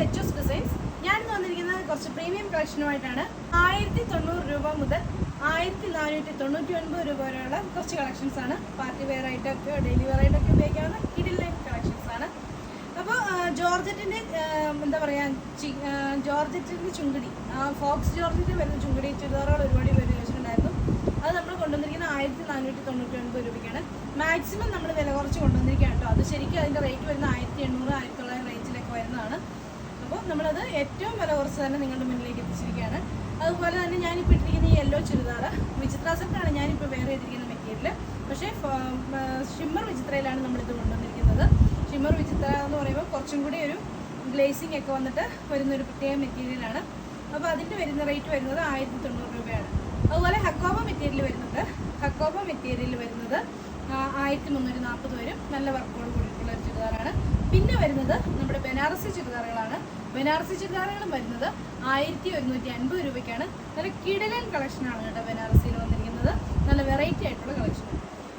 ലെച്ചോസ് designs ഞാൻ വന്നിരിക്കുന്നത് കുറച്ച് പ്രീമിയം കളക്ഷനുമായിട്ടാണ് ആയിരത്തി തൊണ്ണൂറ് രൂപ മുതൽ ആയിരത്തി നാനൂറ്റി തൊണ്ണൂറ്റി ഒൻപത് രൂപ വരെയുള്ള കുറച്ച് കളക്ഷൻസ് ആണ്. പാർട്ടി വെയർ ആയിട്ടൊക്കെ ഡെയിലി വെയർ ആയിട്ടൊക്കെ ഉപയോഗിക്കാവുന്ന കിഡിലെ കളക്ഷൻസ് ആണ്. അപ്പോൾ ജോർജറ്റിന്റെ എന്താ പറയുക ജോർജറ്റിന്റെ ചുങ്കടി ഫോക്സ് ജോർജറ്റിൽ വരുന്ന ചുങ്കടി ചുരിദാറുകൾ ഒരുപാട് പേര് ചോദിച്ചിട്ടുണ്ടായിരുന്നു. അത് നമ്മൾ കൊണ്ടുവന്നിരിക്കുന്നത് ആയിരത്തി നാനൂറ്റി തൊണ്ണൂറ്റി ഒൻപത് രൂപയ്ക്കാണ്. മാക്സിമം നമ്മൾ വില കുറച്ച് കൊണ്ടുവന്നിരിക്കുകയാണ് കേട്ടോ. അത് ശരിക്കും അതിന്റെ റേറ്റ് വരുന്ന ആയിരത്തി എണ്ണൂറ് ആയിരത്തി തൊള്ളായിരം റേഞ്ചിലൊക്കെ വരുന്നതാണ് അപ്പോൾ നമ്മളത് ഏറ്റവും വില കുറച്ച് തന്നെ നിങ്ങളുടെ മുന്നിലേക്ക് എത്തിച്ചിരിക്കുകയാണ്. അതുപോലെ തന്നെ ഞാനിപ്പോൾ ഇട്ടിരിക്കുന്ന ഈ യെല്ലോ ചുരിദാർ വിചിത്ര സെറ്റാണ് ഞാനിപ്പോൾ വേറെ ഇട്ടിരിക്കുന്ന മെറ്റീരിയൽ പക്ഷേ ഷിമ്മർ വിചിത്രയിലാണ് നമ്മളിത് കൊണ്ടുവന്നിരിക്കുന്നത്. ഷിമ്മർ വിചിത്ര എന്ന് പറയുമ്പോൾ കുറച്ചും കൂടി ഒരു ഗ്ലേസിംഗ് ഒക്കെ വന്നിട്ട് വരുന്ന ഒരു പ്രത്യേക മെറ്റീരിയലാണ് അപ്പോൾ അതിന്റെ വരുന്ന റേറ്റ് വരുന്നത് ആയിരത്തി തൊണ്ണൂറ് രൂപയാണ്. അതുപോലെ ഹക്കോബ മെറ്റീരിയൽ വരുന്നുണ്ട്. ഹക്കോബ മെറ്റീരിയൽ വരുന്നത് ആയിരത്തി മുന്നൂറ്റി നാൽപ്പത് വരും. നല്ല വർക്കോട് കൂടിയിട്ടുള്ള ഒരു ചുരിദാറാണ്. പിന്നെ വരുന്നത് നമ്മുടെ ബനാറസി ചുരിദാറുകളാണ്. ബനാറസി ചുരിദാറുകളും വരുന്നത് ആയിരത്തി ഒരുന്നൂറ്റി അൻപത് രൂപയ്ക്കാണ്. നല്ല കിടലൻ കളക്ഷനാണ് കേട്ടോ ബനാറസിയിൽ വന്നിരിക്കുന്നത്. നല്ല വെറൈറ്റി ആയിട്ടുള്ള കളക്ഷൻ.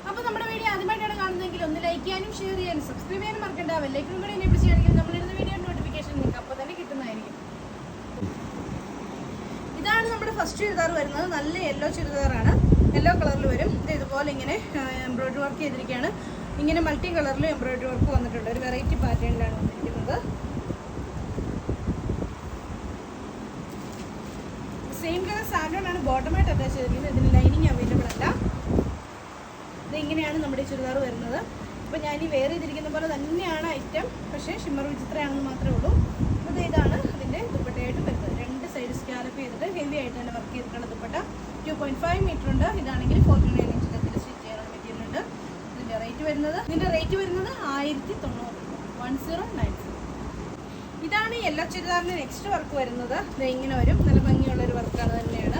അപ്പോൾ നമ്മുടെ വീഡിയോ ആദ്യമായിട്ടാണ് കാണുന്നതെങ്കിൽ ഒന്ന് ലൈക്ക് ചെയ്യാനും ഷെയർ ചെയ്യാനും സബ്സ്ക്രൈബ് ചെയ്യാനും മറക്കണ്ട. ബെല്ലൈക്കനും കൂടി എന്നെ പിടിച്ചാണെങ്കിൽ നമ്മളിരുന്ന വീഡിയോ നോട്ടിഫിക്കേഷൻ നിങ്ങൾക്ക് അപ്പോൾ തന്നെ കിട്ടുന്നതായിരിക്കും. ഇതാണ് നമ്മുടെ ഫസ്റ്റ് ചുരിദാർ വരുന്നത്. നല്ല യെല്ലോ ചുരിദാറാണ്. യെല്ലോ കളറിൽ വരും. ഇത് ഇതുപോലെ ഇങ്ങനെ എംബ്രോയിഡറി വർക്ക് ചെയ്തിരിക്കുകയാണ്. ഇങ്ങനെ മൾട്ടി കളറിൽ എംബ്രോയിഡറി വർക്ക് വന്നിട്ടുണ്ട്. ഒരു വെറൈറ്റി പാറ്റേണിലാണ് വന്നിരിക്കുന്നത്. സെയിം കളർ സാൻഡോണാണ് ബോട്ടമായിട്ട് അറ്റാച്ച് ചെയ്തിരിക്കുന്നത്. ഇതിന് ലൈനിങ് അവൈലബിൾ അല്ല. ഇത് ഇങ്ങനെയാണ് നമ്മുടെ ചുരിദാർ വരുന്നത്. അപ്പോൾ ഞാൻ ഈ വേറെ ചെയ്തിരിക്കുന്ന പോലെ തന്നെയാണ് ഐറ്റം പക്ഷേ ഷിമ്മർ വിചിത്രയാണെന്ന് മാത്രമേ ഉള്ളൂ. അപ്പോൾ ഇതാണ് അതിന്റെ ദുപ്പട്ടയായിട്ട് വരുന്നത്. രണ്ട് സൈഡ് സ്കാലപ്പ് ചെയ്തിട്ട് ഹെവി ആയിട്ട് തന്നെ വർക്ക് ചെയ്തിട്ടുള്ള dupatta. Two point five metre ഉണ്ട്. ഇതാണെങ്കിൽ ഫോർട്ടി നയൻ ഇഞ്ചിന്റെ സ്റ്റിച്ച് ചെയ്യാനുള്ള മെറ്റീരിയൽ ഉണ്ട്. ഇതിന്റെ റേറ്റ് വരുന്നത് ഇതിന്റെ റേറ്റ് വരുന്നത് ആയിരത്തി തൊണ്ണൂറ് വൺ സീറോ നയൻ ഇതാണ് എല്ലാ ചുരിദാറിന് നെക്സ്റ്റ് വർക്ക് വരുന്നത്. ഇങ്ങനെ വരും. നല്ല ഒരു വർക്കാണ് തന്നെയാണ്.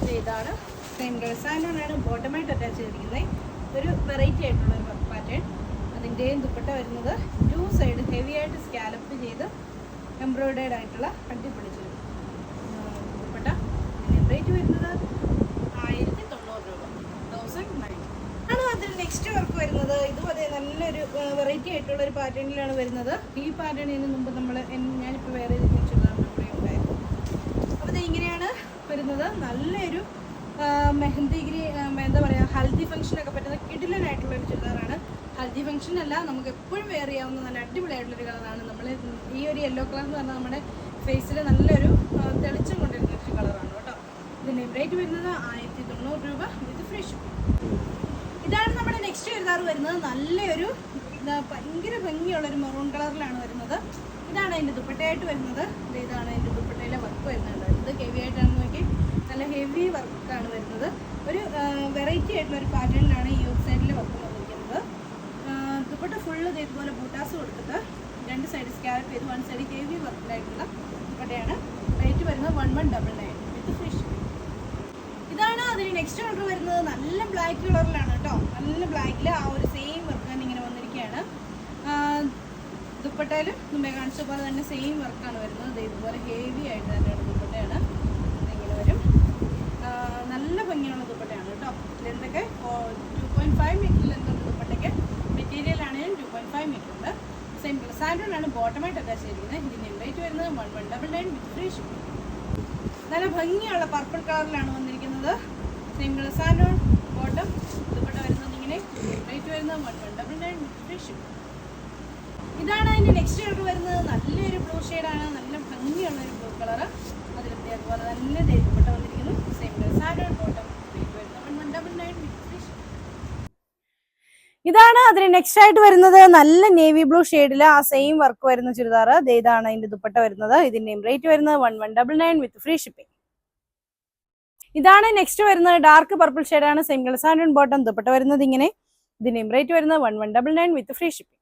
ഇത് ഇതാണ്. സെയിം ഡ്രസ്സാണ് ബോട്ടമായിട്ട് അറ്റാച്ച് ചെയ്തിരിക്കുന്നത്. ഒരു വെറൈറ്റി ആയിട്ടുള്ള ഒരു വർക്ക് പാറ്റേൺ അതിന്റെയും ദുപ്പട്ട വരുന്നത് ടു സൈഡ് ഹെവി ആയിട്ട് സ്കാലപ്പ് ചെയ്ത് എംബ്രോയിഡേഡ് ആയിട്ടുള്ള അടിപൊളി ചുരി ദുപ്പട്ട. റേറ്റ് വരുന്നത്? ആയിരത്തി തൊണ്ണൂറ് രൂപ തൗസൻഡ് നയൻ അതിൽ നെക്സ്റ്റ് വർക്ക് വരുന്നത്. ഇതുപോലെ നല്ലൊരു വെറൈറ്റി ആയിട്ടുള്ള ഒരു പാറ്റേണിലാണ് വരുന്നത്. ഈ പാറ്റേണിന് മുമ്പ് നമ്മൾ ഞാനിപ്പോൾ വേറെ ഉണ്ടായിരുന്നു ഇങ്ങനെയാണ് വരുന്നത്. നല്ലൊരു മെഹന്തി മെഹന്ദിഗിരി എന്താ പറയുക ഹൽദി ഫംഗ്ഷനൊക്കെ പറ്റുന്ന കിടിലനായിട്ടുള്ള ഒരു ചുരിദാറാണ്. ഹൽദി ഫംഗ്ഷൻ അല്ല നമുക്ക് എപ്പോഴും വെയർ ചെയ്യാവുന്ന നല്ല അടിപൊളിയായിട്ടുള്ളൊരു കളറാണ് നമ്മൾ ഈ ഒരു യെല്ലോ കളർ എന്ന് പറഞ്ഞാൽ നമ്മുടെ ഫേസിൽ നല്ലൊരു തെളിച്ചം കൊണ്ടിരുന്ന ഒരു കളറാണ് കേട്ടോ. ഇതിന്റെ റേറ്റ് വരുന്നത് ആയിരത്തി തൊണ്ണൂറ് രൂപ വിത്ത് ഫ്രീ ഷിപ്പിംഗ് ഇതാണ് നമ്മുടെ നെക്സ്റ്റ് ചുരിദാർ വരുന്നത്. നല്ലൊരു ഭയങ്കര ഭംഗിയുള്ള ഒരു മെറൂൺ കളറിലാണ് വരുന്നത്. ഇതാണ് അതിന്റെ ദുപ്പട്ടയായിട്ട് വരുന്നത്. ഇതാണ് അതിന്റെ ദുപ്പട്ടയിലെ വർക്ക് വരുന്നത്. ഇത് ഹെവി ആയിട്ടാണ് നോക്കി നല്ല ഹെവി വർക്കാണ് വരുന്നത്. ഒരു വെറൈറ്റി ആയിട്ടുള്ള ഒരു പാറ്റേണിലാണ് ഈ യൂത്ത് സൈഡിൽ വർക്ക് വന്നിരിക്കുന്നത്. ദുപ്പട്ട ഫുള്ള് ഇതുപോലെ ബൂട്ടാസ് കൊടുത്തിട്ട് രണ്ട് സൈഡ് സ്കാലപ്പ് ചെയ്ത് വൺ സൈഡ് ഹെവി വർക്കിലായിട്ടുള്ള ദുപ്പട്ടയാണ്. റേറ്റ് വരുന്നത് one one double nine with fish ഇതാണ് അതിന് നെക്സ്റ്റ് ഓർഡർ വരുന്നത്. നല്ല ബ്ലാക്ക് കളറിലാണ് കേട്ടോ. നല്ല ബ്ലാക്കിൽ ആ ഒരു സെയിം വർക്ക് തന്നെ ഇങ്ങനെ വന്നിരിക്കുകയാണ്. ദുപ്പട്ടയിൽ മുമ്പേ കാണിച്ച പോലെ തന്നെ സെയിം വർക്കാണ് വരുന്നത്. ഇതുപോലെ ഹെവി ആയിട്ട് തന്നെയാണ് ദുപ്പട്ടയാണ്. ഇങ്ങനെ വരും. നല്ല ഭംഗിയുള്ള ദുപ്പട്ടയാണ് കേട്ടോ. ലെന്തൊക്കെ ടു പോയിന്റ് ഫൈവ് മീറ്റർ ലെന്തുണ്ട് ദുപ്പട്ടയ്ക്ക് മെറ്റീരിയൽ ആണെങ്കിലും ടു പോയിന്റ് ഫൈവ് മീറ്റർ ഉണ്ട്. സെയിം സാൻഡോണാണ് ബോട്ടമായിട്ട് അറ്റാച്ച് ചെയ്തിരിക്കുന്നത് ഇതിന്റെ റേറ്റ് വരുന്നത് one one double nine with free shipping നല്ല ഭംഗിയുള്ള പർപ്പിൾ കളറിലാണ് വന്നിരിക്കുന്നത്. കളർ സാൻഡോൺ ബോട്ടം ദുപ്പട്ട വരുന്നത് ഇങ്ങനെ റേറ്റ് വരുന്നത് one one double nine free shipping ഇതാണ് അതിന്റെ നെക്സ്റ്റ് കളർ വരുന്നത് നല്ലൊരു ബ്ലൂ ഷെയ്ഡാണ്. നല്ല ഭംഗിയുള്ള ഒരു ബ്ലൂ കളർ അതിൽ അതുപോലെ നല്ല ദേഷ്യപ്പെട്ട വന്നിരിക്കുന്നു. Same colour sand on bottom double nine ഇതാണ് അതിന് നെക്സ്റ്റ് ആയിട്ട് വരുന്നത്. നല്ല നേവി ബ്ലൂ ഷെയ്ഡിൽ ആ സെയിം വർക്ക് വരുന്ന ചുരിദാർ ഇതാണ് അതിന്റെ ദുപ്പട്ട വരുന്നത്. ഇതിന്റെയും റേറ്റ് വരുന്നത് one one double nine with free shipping ഇതാണ് നെക്സ്റ്റ് വരുന്നത് ഡാർക്ക് പർപ്പിൾ ഷെയ്ഡാണ് same colour sand bottom dupatta വരുന്നത് ഇങ്ങനെ. ഇതിന്റെയും റേറ്റ് വരുന്നത് one one double nine with free shipping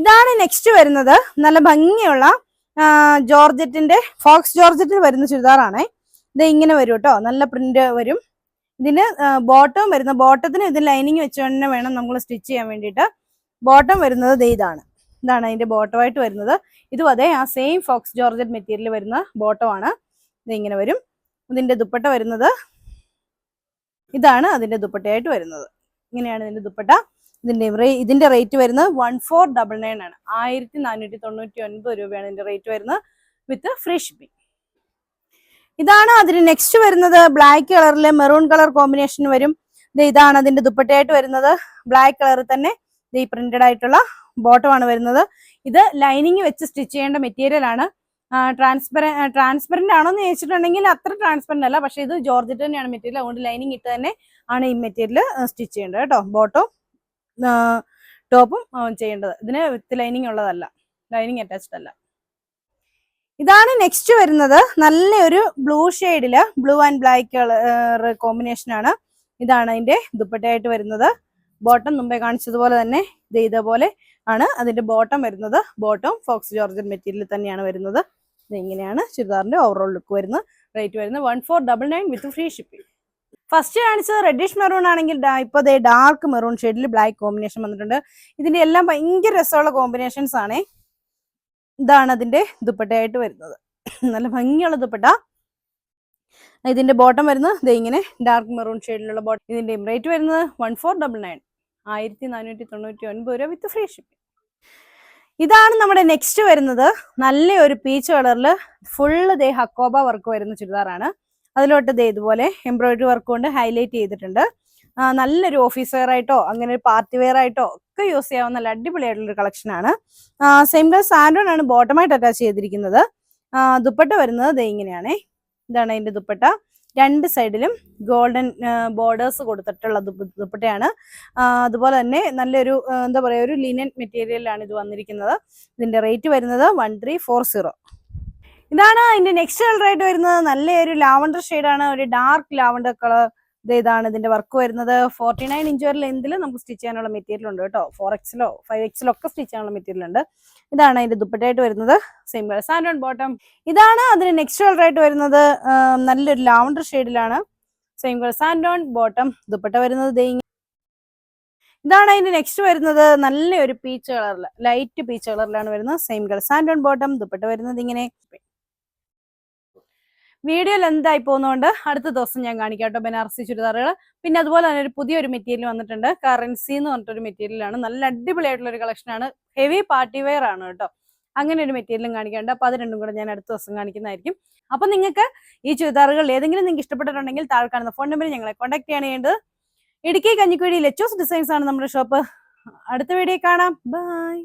ഇതാണ് നെക്സ്റ്റ് വരുന്നത്. നല്ല ഭംഗിയുള്ള ജോർജറ്റിന്റെ ഫോക്സ് ജോർജറ്റിൽ വരുന്ന ചുരിദാറാണേ. ഇത് ഇങ്ങനെ വരും കേട്ടോ നല്ല പ്രിന്റ് വരും. ഇതിന് ബോട്ടം വരുന്ന ബോട്ടത്തിന് ഇത് ലൈനിങ് വെച്ച് തന്നെ വേണം നമ്മൾ സ്റ്റിച്ച് ചെയ്യാൻ വേണ്ടിയിട്ട്. ബോട്ടം വരുന്നത് ഇതാണ്. ഇതാണ് അതിന്റെ ബോട്ടമായിട്ട് വരുന്നത്. ഇതും അതേ ആ സെയിം ഫോക്സ് ജോർജറ്റ് മെറ്റീരിയൽ വരുന്ന ബോട്ടമാണ് ഇത് ഇങ്ങനെ വരും. ഇതിന്റെ ദുപ്പട്ട വരുന്നത്. ഇതാണ് അതിന്റെ ദുപ്പട്ടയായിട്ട് വരുന്നത്. ഇങ്ങനെയാണ് ഇതിന്റെ ദുപ്പട്ട. ഇതിന്റെ ഇതിന്റെ റേറ്റ് വരുന്നത് വൺ ഫോർ ഡബിൾ നയൻ ആണ്. ആയിരത്തി നാനൂറ്റി തൊണ്ണൂറ്റി ഒൻപത് രൂപയാണ് ഇതിന്റെ റേറ്റ് വരുന്നത് വിത്ത് ഫ്രഷ് ബി ഇതാണ് അതിന് നെക്സ്റ്റ് വരുന്നത്. ബ്ലാക്ക് കളറിലെ മെറൂൺ കളർ കോമ്പിനേഷൻ വരും. ഇതാണ് അതിന്റെ ദുപ്പട്ടയായിട്ട് വരുന്നത്. ബ്ലാക്ക് കളറിൽ തന്നെ ഈ പ്രിന്റഡ് ആയിട്ടുള്ള ബോട്ടമാണ് വരുന്നത്. ഇത് ലൈനിങ് വെച്ച് സ്റ്റിച്ച് ചെയ്യേണ്ട മെറ്റീരിയൽ ആണ്. ട്രാൻസ്പെറ ട്രാൻസ്പെറന്റ് ആണോ എന്ന് ചോദിച്ചിട്ടുണ്ടെങ്കിൽ അത്ര ട്രാൻസ്പെറന്റ് അല്ല. പക്ഷേ ഇത് ജോർജറ്റ് തന്നെയാണ് മെറ്റീരിയൽ അതുകൊണ്ട് ലൈനിങ് ഇട്ട് തന്നെ ആണ് ഈ മെറ്റീരിയൽ സ്റ്റിച്ച് ചെയ്യേണ്ടത് കേട്ടോ. ബോട്ടോ ടോപ്പും ചെയ്യേണ്ടത്. ഇതിന് വിത്ത് ലൈനിങ് ഉള്ളതല്ല. ലൈനിങ് അറ്റാച്ച്ഡ് അല്ല. ഇതാണ് നെക്സ്റ്റ് വരുന്നത്. നല്ലൊരു ബ്ലൂ ഷെയ്ഡിൽ blue and black colour combination ആണ്. ഇതാണ് അതിന്റെ ദുപ്പട്ടയായിട്ട് വരുന്നത്. ബോട്ടം മുമ്പേ കാണിച്ചതുപോലെ തന്നെ ഇത് ഇതേപോലെ ആണ്. അതിന്റെ ബോട്ടം വരുന്നത്. ബോട്ടം ഫോക്സ് ജോർജൻ മെറ്റീരിയൽ തന്നെയാണ് വരുന്നത്. ഇങ്ങനെയാണ് ചുരിദാറിന്റെ ഓവറോൾ ലുക്ക് വരുന്നത്. റേറ്റ് വരുന്നത് one four double nine with free shipping first കാണിച്ചത് റെഡിഷ് മെറൂൺ ആണെങ്കിൽ ഇപ്പോൾ ദേ ഡാർക്ക് മെറൂൺ ഷെയ്ഡിൽ ബ്ലാക്ക് കോമ്പിനേഷൻ വന്നിട്ടുണ്ട്. ഇതിന്റെ എല്ലാം ഭയങ്കര രസമുള്ള കോമ്പിനേഷൻസ് ആണേ. ഇതാണ് അതിന്റെ ദുപ്പട്ടയായിട്ട് വരുന്നത്. നല്ല ഭംഗിയുള്ള ദുപ്പട്ട. ഇതിന്റെ ബോട്ടം വരുന്നത് ദേ ഇങ്ങനെ ഡാർക്ക് മെറൂൺ ഷെയ്ഡിലുള്ള ബോട്ടം ഇതിന്റെ റേറ്റ് വരുന്നത് വൺ ഫോർ ഡബിൾ നയൻ ആയിരത്തി നാനൂറ്റി തൊണ്ണൂറ്റി ഒൻപത് രൂപ വിത്ത് ഫ്രീ ഷിപ്പിംഗ് ഇതാണ് നമ്മുടെ നെക്സ്റ്റ് വരുന്നത്. നല്ല ഒരു പീച്ച് കളറിൽ ഫുള്ള് ദേ ഹക്കോബ വർക്ക് വരുന്ന ചുരിദാറാണ്. അതിലോട്ട് ദേ ഇതുപോലെ എംബ്രോയിഡറി വർക്ക് കൊണ്ട് ഹൈലൈറ്റ് ചെയ്തിട്ടുണ്ട്. നല്ലൊരു ഓഫീസ് വെയർ ആയിട്ടോ അങ്ങനെ ഒരു പാർട്ടി വെയർ ആയിട്ടോ ഒക്കെ യൂസ് ചെയ്യാവുന്ന നല്ല അടിപൊളിയായിട്ടുള്ള ഒരു കളക്ഷനാണ് സെയിം കളർ സാൻഡോൺ ആണ് ബോട്ടമായിട്ട് അറ്റാച്ച് ചെയ്തിരിക്കുന്നത്. ദുപ്പട്ട വരുന്നത് ദേ ഇങ്ങനെയാണ്. ഇതാണ് അതിന്റെ ദുപ്പട്ട. രണ്ട് സൈഡിലും ഗോൾഡൻ ബോർഡേഴ്സ് കൊടുത്തിട്ടുള്ള ദുപ്പ- ദുപ്പട്ടയാണ്. അതുപോലെ തന്നെ നല്ലൊരു എന്താ പറയുക ഒരു ലിനൻ മെറ്റീരിയലാണ് ഇത് വന്നിരിക്കുന്നത്. ഇതിന്റെ റേറ്റ് വരുന്നത് വൺ ത്രീ ഫോർ സീറോ ഇതാണ് അതിന്റെ നെക്സ്റ്റ് കളർ ആയിട്ട് വരുന്നത്. നല്ലൊരു ലാവണ്ടർ ആണ്. ഒരു ഡാർക്ക് ലാവണ്ടർ കളർ ഇതാണ് ഇതിന്റെ വർക്ക് വരുന്നത്. ഫോർട്ടി നയൻ ഇഞ്ച് വരെ ലെന്തിൽ നമുക്ക് സ്റ്റിച്ച് ചെയ്യാനുള്ള മെറ്റീരിയൽ ഉണ്ട് കേട്ടോ. ഫോർ എക്സിലോ ഫൈവ് എക്സിലോ ഒക്കെ സ്റ്റിച്ച് ചെയ്യാനുള്ള മെറ്റീരിയൽ ഉണ്ട്. ഇതാണ് അതിന്റെ ദുപ്പട്ടയായിട്ട് വരുന്നത്. സെയിം കളർ സാൻഡ് ബോട്ടം ഇതാണ് അതിന് നെക്സ്റ്റ് കളർ ആയിട്ട് വരുന്നത്. നല്ലൊരു ലാവണ്ടർ ഷെയ്ഡിലാണ് same colour sand on bottom dupatta വരുന്നത് ഇതാണ് അതിന്റെ നെക്സ്റ്റ് വരുന്നത്. നല്ലൊരു പീച്ച് കളറിൽ ലൈറ്റ് പീച്ച് കളറിലാണ് വരുന്നത്. Same colour sand on bottom dupatta വരുന്നത് ഇങ്ങനെ. വീഡിയോയിൽ എന്തായി പോകുന്നതുകൊണ്ട് അടുത്ത ദിവസം ഞാൻ കാണിക്കാം കേട്ടോ ബനാറസി ചുരിദാറുകൾ പിന്നെ അതുപോലെ തന്നെ ഒരു പുതിയൊരു മെറ്റീരിയൽ വന്നിട്ടുണ്ട്. കറൻസി എന്ന് പറഞ്ഞിട്ടൊരു മെറ്റീരിയലാണ് നല്ല അടിപൊളിയായിട്ടുള്ള ഒരു കളക്ഷനാണ് ഹെവി പാർട്ടി വെയർ ആണ് കേട്ടോ. അങ്ങനെ ഒരു മെറ്റീരിയലും കാണിക്കാനുണ്ട് അപ്പൊ അത് രണ്ടും കൂടെ ഞാൻ അടുത്ത ദിവസം കാണിക്കുന്നതായിരിക്കും. അപ്പൊ നിങ്ങൾക്ക് ഈ ചുരിദാറുകൾ ഏതെങ്കിലും നിങ്ങൾക്ക് ഇഷ്ടപ്പെട്ടിട്ടുണ്ടെങ്കിൽ താഴെ കാണുന്ന ഫോൺ നമ്പറിൽ ഞങ്ങളെ കോൺടാക്ട് ചെയ്യാണ് ചെയ്യേണ്ടത്. ഇടുക്കി കഞ്ഞിക്കുഴി ലെച്ചോസ് ഡിസൈൻസ് ആണ് നമ്മുടെ ഷോപ്പ് അടുത്ത വീഡിയോ കാണാം. ബൈ